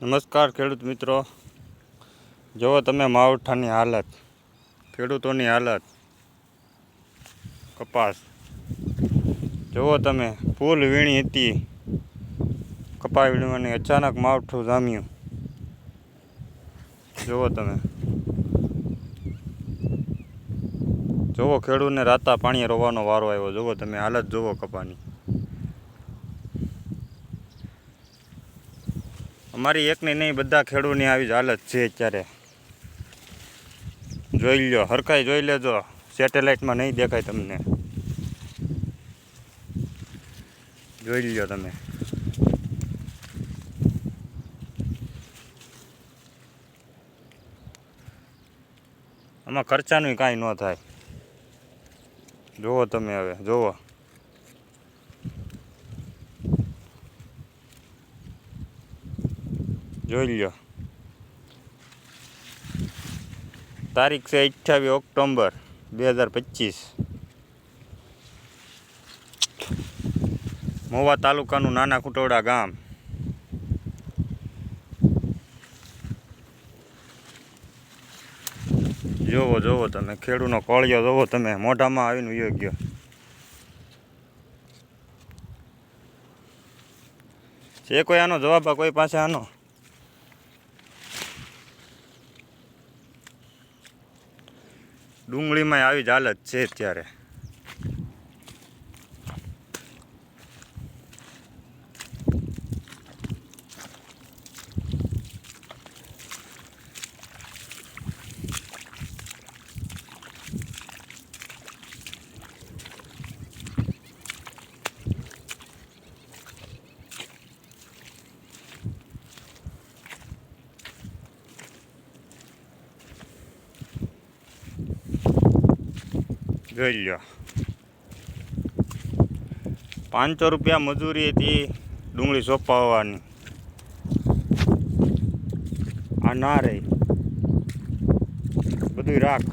નમસ્કાર ખેડૂત મિત્રો. જુઓ તમે માવઠાની હાલત, ખેડૂતોની હાલત, કપાસ. જુઓ તમે, ફૂલ વીણી હતી કપા વીણવાની અચાનક માવઠું જામ્યું. જુઓ તમે. જુઓ ખેડૂતને રાતા પાણી રોવાનો વારો આવ્યો. જુઓ તમે, હાલત જુઓ કપાની અમારી એકની નહીં, બધા ખેડૂતની આવી જ હાલત છે અત્યારે. જોઈ લો હરખાઈ જોઈ લેજો. સેટેલાઇટમાં નહીં દેખાય તમને. જોઈ લો તમે. આમાં ખર્ચાનું કાંઈ ન થાય. જુઓ તમે હવે, જુઓ. જોઈ લ્યો. તારીખ છે અઠ્યાવીસ ઓક્ટોબર બે હજાર પચીસ. મોવા તાલુકાનું નાના કુટોડા ગામ. જોવો જોવો તમે, ખેડૂનો કોળિયો જોવો તમે, મોઢામાં આવીને યોગ્ય ગયો. છે કોઈ આનો જવાબ કોઈ પાસે આનો. ડુંગળીમાં આવી જ હાલત છે અત્યારે. જોઈ લ્યો. પાંચસો રૂપિયા મજૂરી હતી ડુંગળી સોંપાવવાની આ ના રહી બધું રાખ.